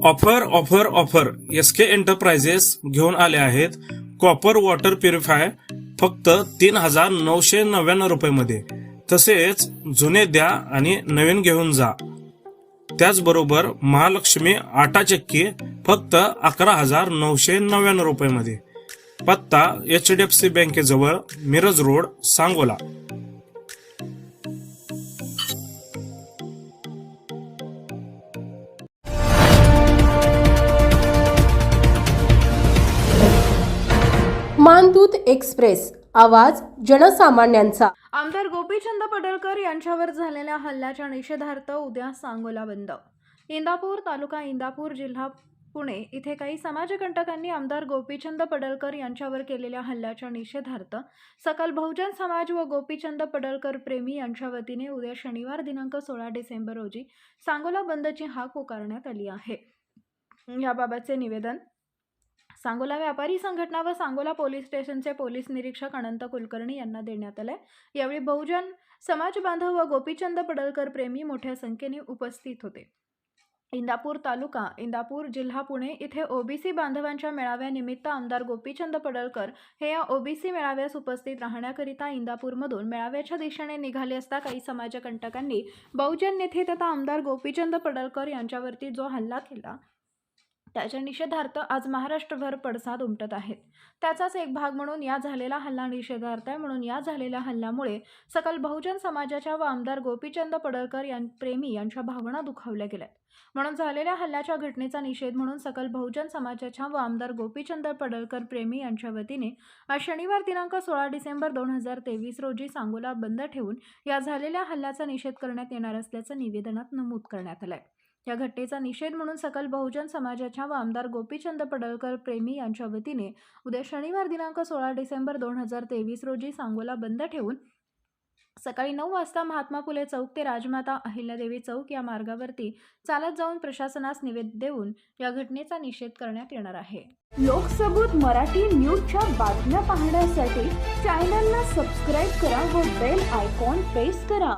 Offer offer offer. S K enterprises घेऊन आले आहेत. कॉपर वॉटर प्युरिफाय फक्त तीन हजार नऊशे नव्याण्णव रुपये मध्ये तसेच जुने द्या आणि नवीन घेऊन जा. त्याचबरोबर महालक्ष्मी आटा चक्की फक्त अकरा हजार नऊशे नव्याण्णव रुपये मध्ये पत्ता एच डी एफ सी बँकेजवळ मिरज रोड सांगोला. मानदूत एक्सप्रेस आवाज जनसामान्यांचा. आमदार गोपीचंद पडळकर यांच्यावर झालेल्या हल्ल्याच्या निषेधार्थ उद्या सांगोला बंद. इंदापूर तालुका इंदापूर जिल्हा पुणे इथे काही समाजकंटकांनी आमदार गोपीचंद पडळकर यांच्यावर केलेल्या हल्ल्याच्या निषेधार्थ सकल बहुजन समाज व गोपीचंद पडळकर प्रेमी यांच्या वतीने उद्या शनिवार दिनांक सोळा डिसेंबर रोजी सांगोला बंदची हाक पुकारण्यात आली आहे. याबाबतचे निवेदन सांगोला व्यापारी संघटना व सांगोला पोलीस स्टेशनचे पोलीस निरीक्षक अनंत कुलकर्णी यांना देण्यात आले यावेळी बहुजन समाज बांधव व गोपीचंद पडळकर प्रेमी मोठ्या संख्येने उपस्थित होते. इंदापूर तालुका इंदापूर जिल्हा पुणे इथे ओबीसी बांधवांच्या मेळाव्यानिमित्त आमदार गोपीचंद पडळकर हे या ओबीसी मेळाव्यास उपस्थित राहण्याकरिता इंदापूरमधून मेळाव्याच्या दिशेने निघाले असता काही समाजकंटकांनी बहुजन नेते तथा आमदार गोपीचंद पडळकर यांच्यावरती जो हल्ला केला त्याच्या निषेधार्थ आज महाराष्ट्रभर पडसाद उमटत आहेत. त्याचाच एक भाग म्हणून या झालेला हल्ला निषेधार्थ आहे म्हणून या झालेल्या हल्ल्यामुळे सकल बहुजन समाजाच्या व आमदार गोपीचंद पडळकर यां प्रेमी यांच्या भावना दुखावल्या गेल्या म्हणून झालेल्या हल्ल्याच्या घटनेचा निषेध म्हणून सकल बहुजन समाजाच्या व आमदार गोपीचंद पडळकर प्रेमी यांच्या वतीने आज शनिवार दिनांक सोळा डिसेंबर दोन हजार तेवीस रोजी सांगोला बंद ठेवून या झालेल्या हल्ल्याचा निषेध करण्यात येणार असल्याचं निवेदनात नमूद करण्यात आलं आहे या घटनेचा निषेध म्हणून सकल बहुजन समाजाच्या व आमदार गोपीचंद पडळकर प्रेमी यांच्या वतीने उद्या शनिवार दिनांक सोळा डिसेंबर दोन हजार तेवीस रोजी सांगोला बंद ठेवून सकाळी नऊ वाजता महात्मा फुले चौक ते राजमाता अहिल्यादेवी चौक या मार्गावरती चालत जाऊन प्रशासनास निवेद देऊन या घटनेचा निषेध करण्यात येणार आहे. लोकसबूत मराठी न्यूजच्या बातम्या पाहण्यासाठी चॅनलला सबस्क्राईब करा व बेल आयकॉन प्रेस करा.